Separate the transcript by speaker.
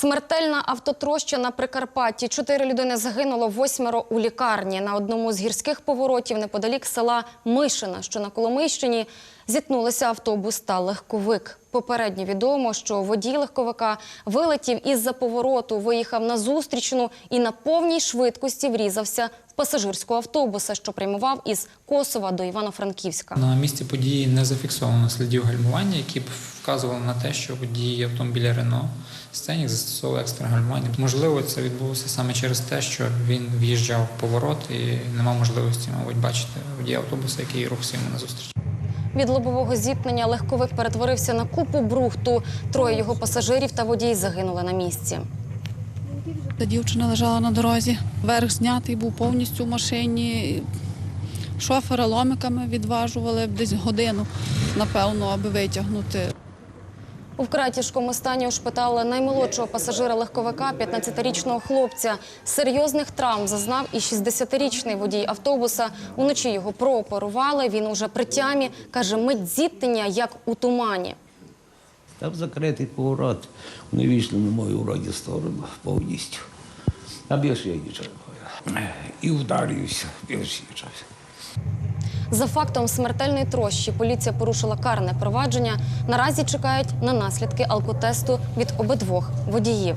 Speaker 1: Смертельна автотроща на Прикарпатті. Чотири людини загинуло, восьмеро у лікарні. На одному з гірських поворотів неподалік села Мишина, що на Коломийщині, зіткнулися автобус та легковик. Попередньо відомо, що водій легковика вилетів із-за повороту, виїхав на зустрічну і на повній швидкості врізався в пасажирського автобуса, що прямував із Косова до Івано-Франківська.
Speaker 2: На місці події не зафіксовано слідів гальмування, які б вказували на те, що водій автомобіля Рено Сценік застосовував гальмування. Можливо, це відбулося саме через те, що він в'їжджав в поворот і не мав можливості, мабуть, бачити водія автобуса, який рухався йому назустріч.
Speaker 1: Від лобового зіткнення легковик перетворився на купу брухту. Троє його пасажирів та водій загинули на місці.
Speaker 3: Та дівчина лежала на дорозі. Верх знятий був повністю в машині. Шофера ломиками відважували десь годину, напевно, аби витягнути.
Speaker 1: У вкрай тяжкому стані ушпитали наймолодшого пасажира легковика, 15-річного хлопця. Серйозних травм зазнав і 60-річний водій автобуса. Уночі його прооперували. Він уже при тямі. Каже, мить зіткнення, як у тумані.
Speaker 4: Там закритий поворот. Вони вийшли на мою вроді сторону повністю. А більше я нічого не. І вдарився, більше нічого.
Speaker 1: За фактом смертельної трощі поліція порушила карне провадження. Наразі чекають на наслідки алкотесту від обидвох водіїв.